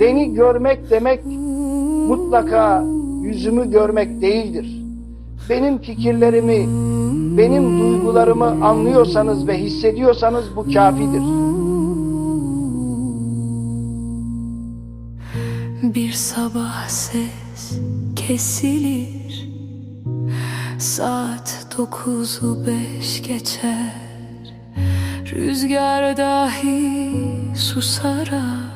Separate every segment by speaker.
Speaker 1: Beni görmek demek mutlaka yüzümü görmek değildir. Benim fikirlerimi, benim duygularımı anlıyorsanız ve hissediyorsanız bu kafidir.
Speaker 2: Bir sabah ses kesilir Saat dokuzu beş geçer Rüzgar dahi susarak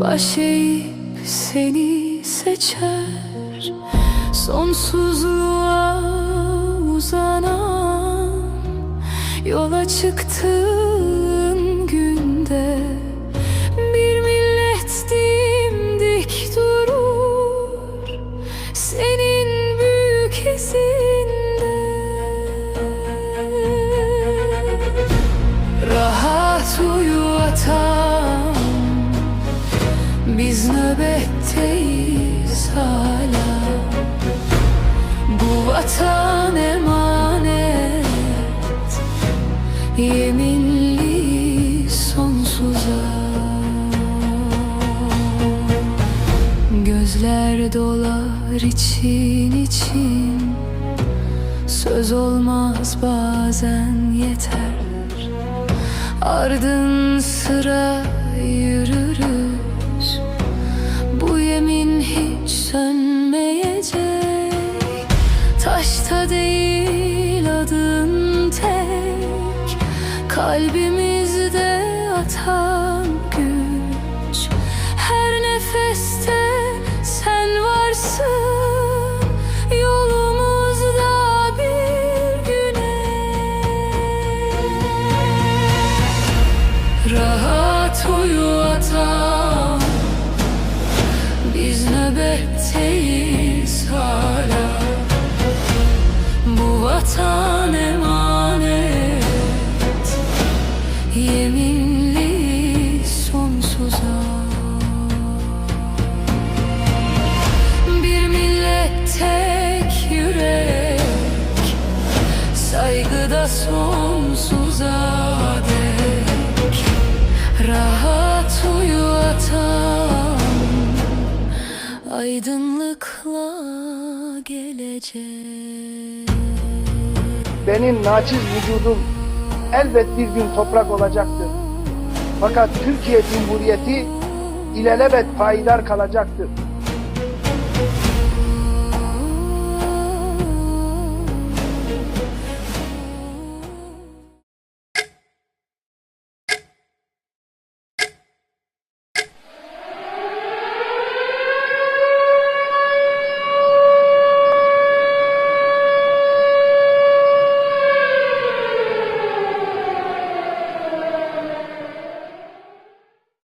Speaker 2: Baş eğip seni seçer Sonsuzluğa uzanan Yola çıktığın Biz nöbetteyiz hala. Bu vatan emanet. Yeminli sonsuza. Gözler dolar için için. Söz olmaz bazen yeter. Ardın sıra yürürüz değil adın tek. Kalbimizde atan güç. Her nefeste sen varsın. Yolumuzda bir güneş. Rahat uyu atam Biz nöbetteyiz hala vatan emanet. Yeminli sonsuza. Bir millet tek yürek. Saygıda sonsuza Aydınlıkla gelecek
Speaker 1: Benim naçiz vücudum elbet bir gün toprak olacaktır. Fakat Türkiye Cumhuriyeti ilelebet payidar kalacaktır.